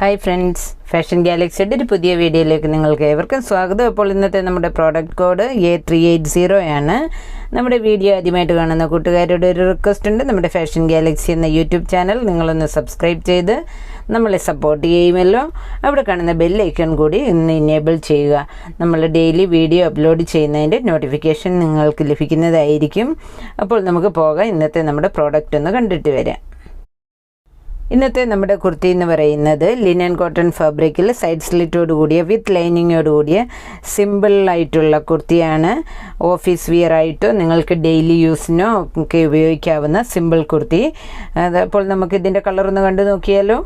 Hi friends fashion ഗാലക്സിയുടെ ഒരു പുതിയ വീഡിയോയിലേക്ക് നിങ്ങൾക്ക് ഏവർക്കും സ്വാഗതം. അപ്പോൾ ഇന്നത്തെ നമ്മുടെ product code A three eight zero ആണ്. നമ്മുടെ വീഡിയോ ആദ്യമായിട്ട് കാണുന്ന കൂട്ടുകാരുടെ ഒരു റിക്വസ്റ്റ് ഉണ്ട്. നമ്മുടെ ഫാഷൻ ഗാലക്സി എന്ന യൂട്യൂബ് ചാനൽ നിങ്ങളൊന്ന് സബ്സ്ക്രൈബ് ചെയ്ത് നമ്മളെ സപ്പോർട്ട് ചെയ്യുമല്ലോ. അവിടെ കാണുന്ന ബെല്ലൈക്കൺ കൂടി ഇന്ന് ഇനേബിൾ ചെയ്യുക. നമ്മൾ ഡെയിലി വീഡിയോ അപ്ലോഡ് ചെയ്യുന്നതിന്റെ നോട്ടിഫിക്കേഷൻ നിങ്ങൾക്ക് ലഭിക്കുന്നതായിരിക്കും. അപ്പോൾ നമുക്ക് പോകാം. ഇന്നത്തെ നമ്മുടെ പ്രോഡക്റ്റ് ഒന്ന് കണ്ടിട്ട് വരാം. ഇന്നത്തെ നമ്മുടെ കുർത്തി എന്ന് പറയുന്നത് ലിനൻ കോട്ടൺ ഫാബ്രിക്കിൽ സൈഡ് സ്ലിറ്റോട് കൂടിയ വിത്ത് ലൈനിങ്ങോട് കൂടിയ സിമ്പിളായിട്ടുള്ള കുർത്തിയാണ്. ഓഫീസ് വിയർ ആയിട്ടോ നിങ്ങൾക്ക് ഡെയിലി യൂസിനോ ഒക്കെ ഉപയോഗിക്കാവുന്ന സിമ്പിൾ കുർത്തി. അപ്പോൾ നമുക്ക് ഇതിന്റെ കളർ ഒന്ന് കണ്ടു നോക്കിയാലോ?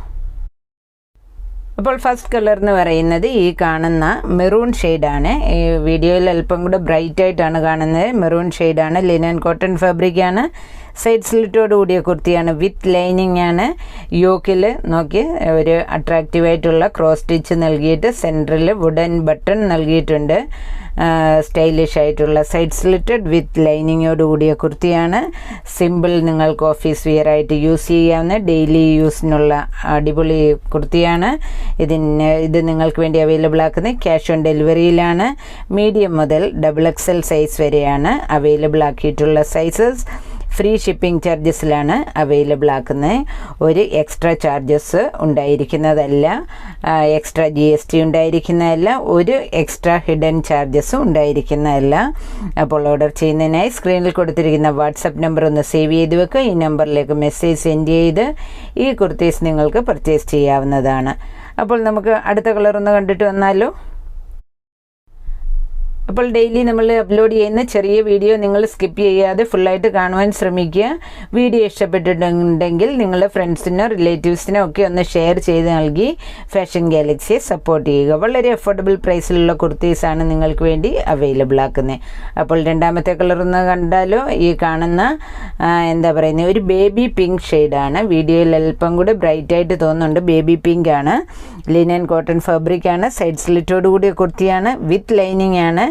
അപ്പോൾ ഫസ്റ്റ് കളർ എന്ന് പറയുന്നത് ഈ കാണുന്ന മെറൂൺ ഷെയ്ഡാണ് ഈ വീഡിയോയിൽ അല്പം കൂടെ ബ്രൈറ്റായിട്ടാണ് കാണുന്നത്. മെറൂൺ ഷെയ്ഡാണ് ലിനൻ കോട്ടൺ ഫാബ്രിക്കാണ് സൈഡ് സ്ലിറ്റോട് കൂടിയ കുർത്തിയാണ് വിത്ത് ലൈനിങ് ആണ്. യോക്കിൽ നോക്കി ഒരു അട്രാക്റ്റീവായിട്ടുള്ള ക്രോസ് സ്റ്റിച്ച് നൽകിയിട്ട് സെന്ററിൽ വുഡൻ ബട്ടൺ നൽകിയിട്ടുണ്ട്. സ്റ്റൈലിഷ് ആയിട്ടുള്ള സൈഡ് സ്ലിറ്റഡ് വിത്ത് ലൈനിങ്ങോട് കൂടിയ കുർത്തിയാണ്. സിമ്പിൾ നിങ്ങൾക്ക് ഓഫീസ് വിയർ ആയിട്ട് യൂസ് ചെയ്യാവുന്ന ഡെയിലി യൂസിനുള്ള അടിപൊളി കുർത്തിയാണ്. ഇതിന് ഇത് നിങ്ങൾക്ക് വേണ്ടി അവൈലബിൾ ആക്കുന്നത് ക്യാഷ് ഓൺ ഡെലിവറിയിലാണ് മീഡിയം മുതൽ ഡബിൾ എക്സ് എൽ സൈസ് വരെയാണ് അവൈലബിൾ ആക്കിയിട്ടുള്ള സൈസസ് ഫ്രീ ഷിപ്പിംഗ് ചാർജസിലാണ് അവൈലബിൾ ആക്കുന്നത് ഒരു എക്സ്ട്രാ ചാർജസ് ഉണ്ടായിരിക്കുന്നതല്ല. എക്സ്ട്രാ ജി എസ് ടി ഉണ്ടായിരിക്കുന്നതല്ല. ഒരു എക്സ്ട്രാ ഹിഡൻ ചാർജസും ഉണ്ടായിരിക്കുന്നതല്ല. അപ്പോൾ ഓർഡർ ചെയ്യുന്നതിനായി സ്ക്രീനിൽ കൊടുത്തിരിക്കുന്ന വാട്സപ്പ് നമ്പർ ഒന്ന് സേവ് ചെയ്ത് വെക്കുക. ഈ നമ്പറിലേക്ക് മെസ്സേജ് സെൻഡ് ചെയ്ത് ഈ കുർത്തീസ് നിങ്ങൾക്ക് പർച്ചേസ് ചെയ്യാവുന്നതാണ്. അപ്പോൾ നമുക്ക് അടുത്ത കളർ ഒന്ന് കണ്ടിട്ട് വന്നാലോ? അപ്പോൾ ഡെയിലി നമ്മൾ അപ്ലോഡ് ചെയ്യുന്ന ചെറിയ വീഡിയോ നിങ്ങൾ സ്കിപ്പ് ചെയ്യാതെ ഫുള്ളായിട്ട് കാണുവാൻ ശ്രമിക്കുക. വീഡിയോ ഇഷ്ടപ്പെട്ടിട്ടുണ്ടെങ്കിൽ നിങ്ങളുടെ ഫ്രണ്ട്സിനോ റിലേറ്റീവ്സിനോ ഒക്കെ ഒന്ന് ഷെയർ ചെയ്ത് നൽകി ഫാഷൻ ഗാലക്സിയെ സപ്പോർട്ട് ചെയ്യുക. വളരെ അഫോർഡബിൾ പ്രൈസിലുള്ള കുർത്തീസാണ് നിങ്ങൾക്ക് വേണ്ടി അവൈലബിൾ ആക്കുന്നത്. അപ്പോൾ രണ്ടാമത്തെ കളർ ഒന്ന് കണ്ടാലോ? ഈ കാണുന്ന എന്താ പറയുന്നത് ഒരു ബേബി പിങ്ക് ഷെയ്ഡാണ് വീഡിയോയിൽ അല്പം കൂടെ ബ്രൈറ്റ് ആയിട്ട് തോന്നുന്നുണ്ട്. ബേബി പിങ്ക് ആണ്. ലിനൻ കോട്ടൺ ഫാബ്രിക് ആണ്. സൈഡ് സ്ലിറ്റോട് കൂടിയ കുർത്തിയാണ് വിത്ത് ലൈനിങ് ആണ്.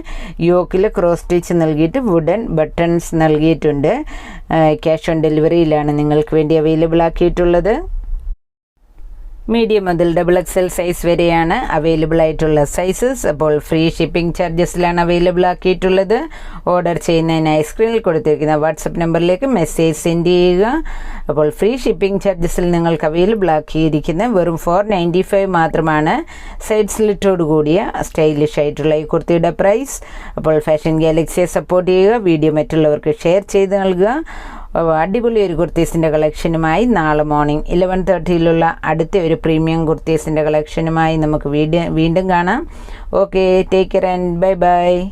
യോക്കിൽ ക്രോസ് സ്റ്റിച്ച് നൽകിയിട്ട് വുഡൻ ബട്ടൺസ് നൽകിയിട്ടുണ്ട്. ക്യാഷ് ഓൺ ഡെലിവറിയിലാണ് നിങ്ങൾക്ക് വേണ്ടി അവൈലബിൾ ആക്കിയിട്ടുള്ളത്. മീഡിയം മുതൽ ഡബിൾ എക്സൽ സൈസ് വരെയാണ് അവൈലബിൾ ആയിട്ടുള്ള സൈസസ് അപ്പോൾ ഫ്രീ ഷിപ്പിംഗ് ചാർജസിലാണ് അവൈലബിൾ ആക്കിയിട്ടുള്ളത്. ഓർഡർ ചെയ്യുന്നതിനായി സ്ക്രീനിൽ കൊടുത്തിരിക്കുന്ന വാട്സപ്പ് നമ്പറിലേക്ക് മെസ്സേജ് സെൻഡ് ചെയ്യുക. അപ്പോൾ ഫ്രീ ഷിപ്പിംഗ് ചാർജസിൽ നിങ്ങൾക്ക് അവൈലബിൾ ആക്കിയിരിക്കുന്ന വെറും ഫോർ നയന്റി ഫൈവ് മാത്രമാണ്. സൈഡ് സ്ലിറ്റോട് കൂടിയ സ്റ്റൈലിഷ് ആയിട്ടുള്ള ഈ കുർത്തിയുടെ പ്രൈസ് അപ്പോൾ ഫാഷൻ ഗാലക്സിയെ സപ്പോർട്ട് ചെയ്യുക. വീഡിയോ മറ്റുള്ളവർക്ക് ഷെയർ ചെയ്ത് നൽകുക. അടിപൊളി ഒരു കുർത്തീസിന്റെ കളക്ഷനുമായി നാളെ മോർണിംഗ് ഇലവൻ തേർട്ടിയിലുള്ള അടുത്ത ഒരു പ്രീമിയം കുർത്തീസിന്റെ കളക്ഷനുമായി നമുക്ക് വീണ്ടും കാണാം. Okay take care and bye bye